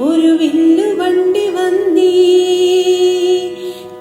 ഒരു വില്ലു വണ്ടി വന്നീ.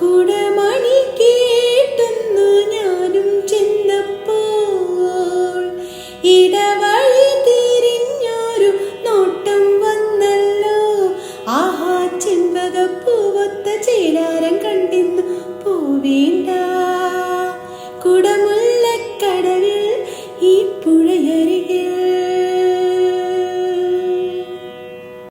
കുടമണി കേട്ടുന്നു ഞാനും ചെന്നപ്പോൾ ഇടവഴി